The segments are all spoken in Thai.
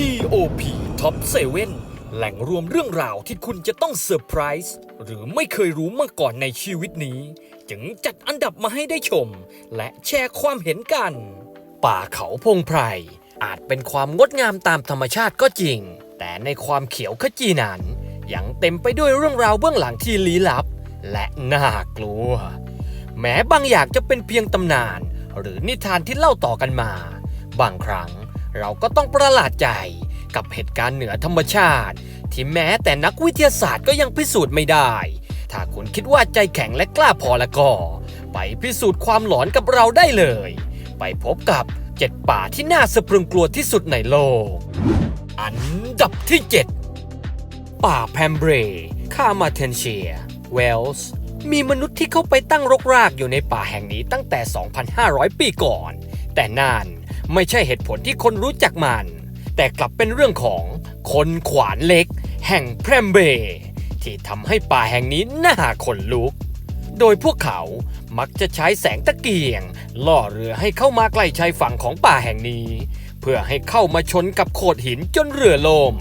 TOP Top 7 แหล่งรวมเรื่องราวที่คุณจะต้องเซอร์ไพรส์หรือไม่เคยรู้มาก่อนในชีวิตนี้ จึงจัดอันดับมาให้ได้ชม และแชร์ความเห็นกัน ป่าเขาพงไพร อาจเป็นความงดงามตามธรรมชาติก็จริง แต่ในความเขียวขจีนั้นยังเต็มไปด้วยเรื่องราวเบื้องหลังที่ลี้ลับ และน่ากลัว แม้บางอย่างจะเป็นเพียงตำนาน หรือนิทานที่เล่าต่อกันมา บางครั้ง เราก็ต้องประหลาดใจกับเหตุการณ์เหนือธรรมชาติ ที่แม้แต่นักวิทยาศาสตร์ก็ยังพิสูจน์ไม่ได้ ถ้าคุณคิดว่าใจแข็งและกล้าพอแล้วก็ ไปพิสูจน์ความหลอนกับเราได้เลย ไปพบกับเจ็ดป่าที่น่าสะพรึงกลัวที่สุดในโลก อันดับที่ 7 ป่าแพมเบรคามาเทนเชีย เวลส์มีมนุษย์ที่เข้าไปตั้งรกรากอยู่ในป่าแห่งนี้ตั้งแต่ 2,500 ปีก่อน แต่นั่น ไม่ใช่เหตุผลที่คนรู้จักมัน แต่กลับเป็นเรื่องของคนขวานเล็ก แห่งแพรมเบรที่ทำให้ป่าแห่งนี้น่าขนลุก โดยพวกเขามักจะใช้แสงตะเกียง ล่อเรือให้เข้ามาใกล้ชายฝั่งของป่าแห่งนี้ เพื่อให้เข้ามาชนกับโขดหินจนเรือล่ม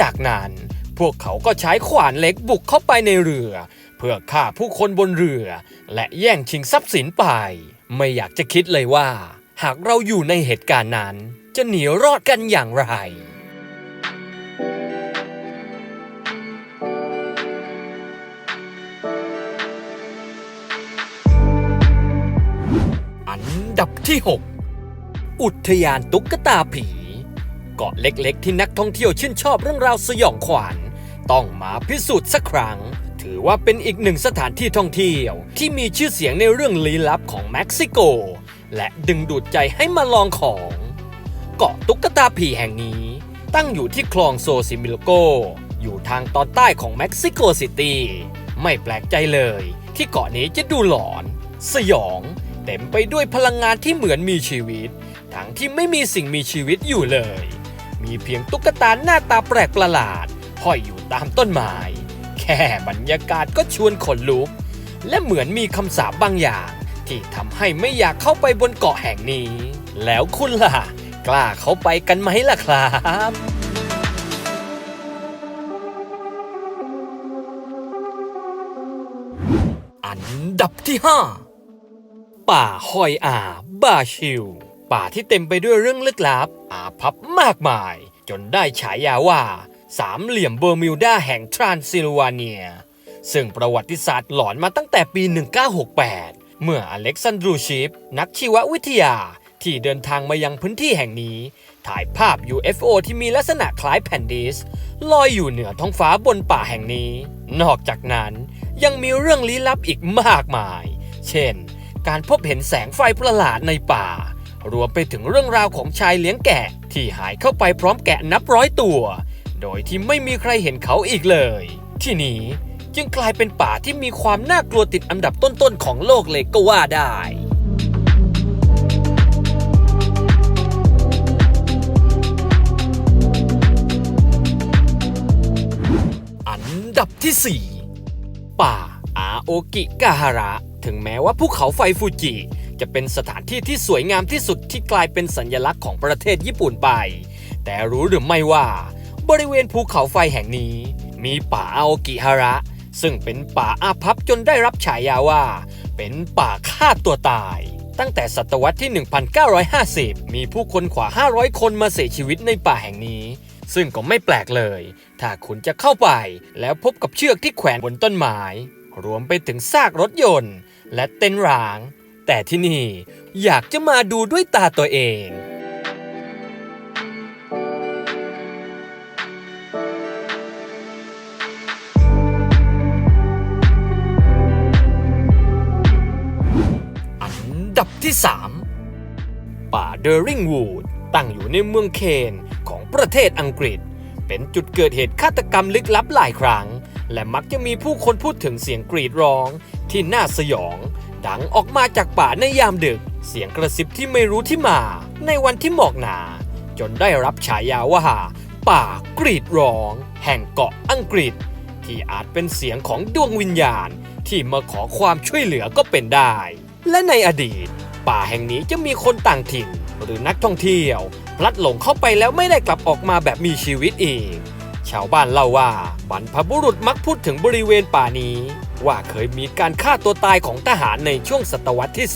จากนั้นพวกเขาก็ใช้ขวานเล็กบุกเข้าไปในเรือ เพื่อฆ่าผู้คนบนเรือ และแย่งชิงทรัพย์สินไป ไม่อยากจะคิดเลยว่า หากเราอยู่ในเหตุการณ์นั้น จะหนีรอดกันอย่างไร อันดับที่ 6 อุทยานตุ๊กตาผี เกาะเล็กๆ ที่นักท่องเที่ยวชื่นชอบเรื่องราวสยองขวัญต้องมาพิสูจน์สักครั้ง ถือว่าเป็นอีกหนึ่งสถานที่ท่องเที่ยว ที่มีชื่อเสียงในเรื่องลี้ลับของเม็กซิโก และดึงดูดใจให้มาลองของ เกาะตุ๊กตาผีแห่งนี้ ตั้งอยู่ที่คลองโซซิมิโลโก อยู่ทางตอนใต้ของเม็กซิโกซิตี้ไม่แปลกใจเลย ที่เกาะนี้จะดูหลอน สยอง เต็มไปด้วยพลังงานที่เหมือนมีชีวิต ทั้งที่ไม่มีสิ่งมีชีวิตอยู่เลย มีเพียงตุ๊กตาหน้าตาแปลกประหลาดห้อยอยู่ตามต้นไม้แค่บรรยากาศก็ชวนขนลุก และเหมือนมีคำสาปบางอย่าง ที่ทำให้ไม่อยากเข้าไปบนเกาะแห่งนี้ แล้วคุณล่ะ กล้าเข้าไปกันไหมล่ะครับอันดับที่5ป่าหอยอาบาชิล ป่าที่เต็มไปด้วยเรื่องลึกลับ อาพับมากมาย จนได้ฉายาว่า สามเหลี่ยมเบอร์มิวดาแห่งทรานซิลวาเนีย ซึ่งประวัติศาสตร์หลอนมาตั้งแต่ปี 1968 เมื่ออเล็กซานดรูชิปนักชีววิทยาที่เดินทางมายังพื้นที่แห่งนี้ ถ่ายภาพ UFO ที่มีลักษณะคล้ายแผ่นดิสลอยอยู่เหนือท้องฟ้าบนป่าแห่งนี้ นอกจากนั้นยังมีเรื่องลี้ลับอีกมากมาย เช่น การพบเห็นแสงไฟประหลาดในป่า รวมไปถึงเรื่องราวของชายเลี้ยงแกะ ที่หายเข้าไปพร้อมแกะนับร้อยตัว โดยที่ไม่มีใครเห็นเขาอีกเลย ที่นี้ จึงกลายเป็นป่าที่มีความน่ากลัวติดอันดับต้นๆของโลกเลยก็ว่าได้อันดับที่ 4 ป่าอาโอกิกาฮาระ ถึงแม้ว่าภูเขาไฟฟูจิ จะเป็นสถานที่ที่สวยงามที่สุดที่กลายเป็นสัญลักษณ์ของประเทศญี่ปุ่นไป แต่รู้หรือไม่ว่า บริเวณภูเขาไฟแห่งนี้ มีป่าอาโอกิฮาระ ซึ่งเป็นป่าอาพับจนได้รับฉายาว่า เป็นป่าฆ่าตัวตาย ตั้งแต่ศตวรรษที่ 1950 มีผู้คนกว่า 500 คนมาเสียชีวิตในป่าแห่งนี้ ซึ่งก็ไม่แปลกเลย ถ้าคุณจะเข้าไปแล้วพบกับเชือกที่แขวนบนต้นไม้รวมไปถึงซากรถยนต์ และเต็นท์ร้าง แต่ที่นี่อยากจะมาดูด้วยตาตัวเอง ที่ 3 ป่าเดอริงวูดตั้งอยู่ในเมืองเคนของประเทศอังกฤษ เป็นจุดเกิดเหตุฆาตกรรมลึกลับหลายครั้ง และมักจะมีผู้คนพูดถึงเสียงกรีดร้องที่น่าสยอง ดังออกมาจากป่าในยามดึก เสียงกระซิบที่ไม่รู้ที่มา ในวันที่หมอกหนา จนได้รับฉายาว่าป่ากรีดร้อง แห่งเกาะอังกฤษ ที่อาจเป็นเสียงของดวงวิญญาณ ที่มาขอความช่วยเหลือก็เป็นได้ และในอดีต ป่าแห่งนี้จะมีคนต่างถิ่น หรือนักท่องเที่ยว พลัดหลงเข้าไปแล้วไม่ได้กลับออกมาแบบมีชีวิตอีก ชาวบ้านเล่าว่าบรรพบุรุษมักพูดถึงบริเวณป่านี้ ว่าเคยมีการฆ่าตัวตายของทหารในช่วงศตวรรษที่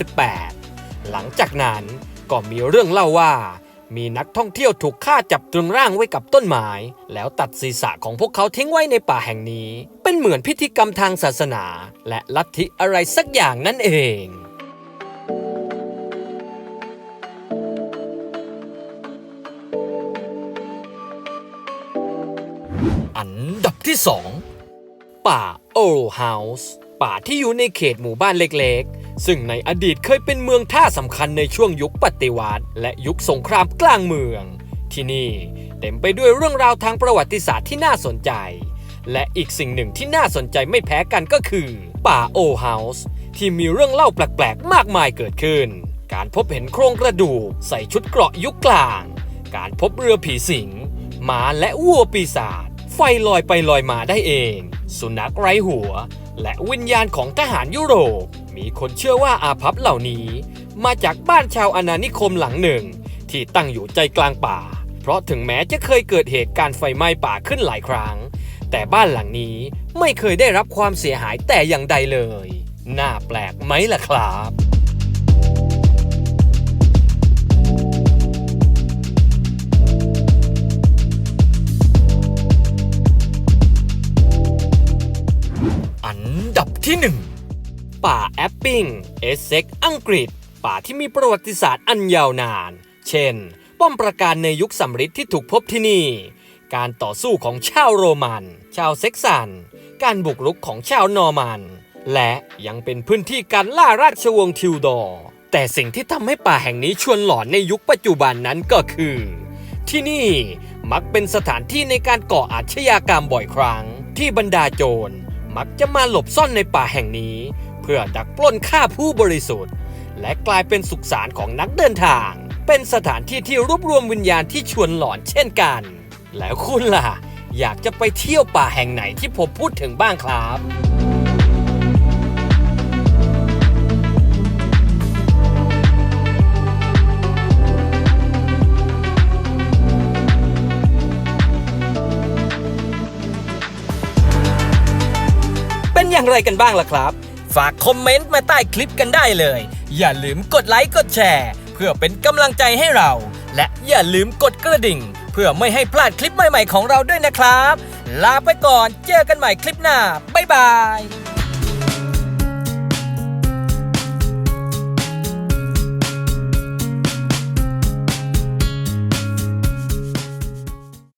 18 หลังจากนั้นก็มีเรื่องเล่าว่า มีนักท่องเที่ยวถูกฆ่าจับตรึงร่างไว้กับต้นไม้ แล้วตัดศีรษะของพวกเขาทิ้งไว้ในป่าแห่งนี้ เป็นเหมือนพิธีกรรมทางศาสนา และลัทธิอะไรสักอย่างนั่นเอง อันดับที่ 2 ป่าโอโรเฮาส์ป่าที่อยู่ในเขตหมู่บ้านเล็กๆ ซึ่งในอดีตเคยเป็นเมืองท่าสำคัญในช่วงยุคปฏิวัติ และยุคสงครามกลางเมือง ที่นี่เต็มไปด้วยเรื่องราวทางประวัติศาสตร์ที่น่าสนใจ และอีกสิ่งหนึ่งที่น่าสนใจไม่แพ้กันก็คือ ป่าโอเฮาส์ที่มีเรื่องเล่าแปลกๆ มากมายเกิดขึ้น การพบเห็นโครงกระดูกใส่ชุดเกราะยุคกลาง การพบเรือผีสิงหมาและวัวปีศาจ ไฟลอยไปลอยมาได้เอง สุนัขไร้หัว และวิญญาณของทหารยุโรป มีคนเชื่อว่าอาภัพเหล่านี้ มาจากบ้านชาวอาณานิคมหลังหนึ่ง ที่ตั้งอยู่ใจกลางป่า เพราะถึงแม้จะเคยเกิดเหตุการณ์ไฟไหม้ป่าขึ้นหลายครั้ง แต่บ้านหลังนี้ไม่เคยได้รับความเสียหายแต่อย่างใดเลย น่าแปลกไหมล่ะครับ ที่ป่าแอปปิงเอสเซ็กอังกฤษ ป่าที่มีประวัติศาสตร์อันยาวนาน เช่น ป้อมปราการในยุคสำริดที่ถูกพบที่นี่ การต่อสู้ของชาวโรมัน ชาวเซ็กซัน การบุกรุกของชาวนอร์มัน และยังเป็นพื้นที่การล่าราชวงศ์ทิวดอร์ แต่สิ่งที่ทำให้ป่าแห่งนี้ชวนหลอนในยุคปัจจุบันนั้นก็คือ ที่นี่มักเป็นสถานที่ในการก่ออาชญากรรมบ่อยครั้ง ที่บรรดาโจร มักจะมาหลบซ่อนในป่าแห่งนี้ เพื่อดักปล้นฆ่าผู้บริสุทธิ์ และกลายเป็นสุสานของนักเดินทาง เป็นสถานที่ที่รวบรวมวิญญาณที่ชวนหลอนเช่นกัน แล้วคุณล่ะ อยากจะไปเที่ยวป่าแห่งไหนที่ผมพูดถึงบ้างครับ อย่างไรกันบ้างล่ะครับ ฝากคอมเมนต์มาใต้คลิปกันได้เลย อย่าลืมกดไลค์กดแชร์ เพื่อเป็นกำลังใจให้เรา และอย่าลืมกดกระดิ่ง เพื่อไม่ให้พลาดคลิปใหม่ๆของเราด้วยนะครับ ลาไปก่อนเจอกันใหม่คลิปหน้าบ๊ายบาย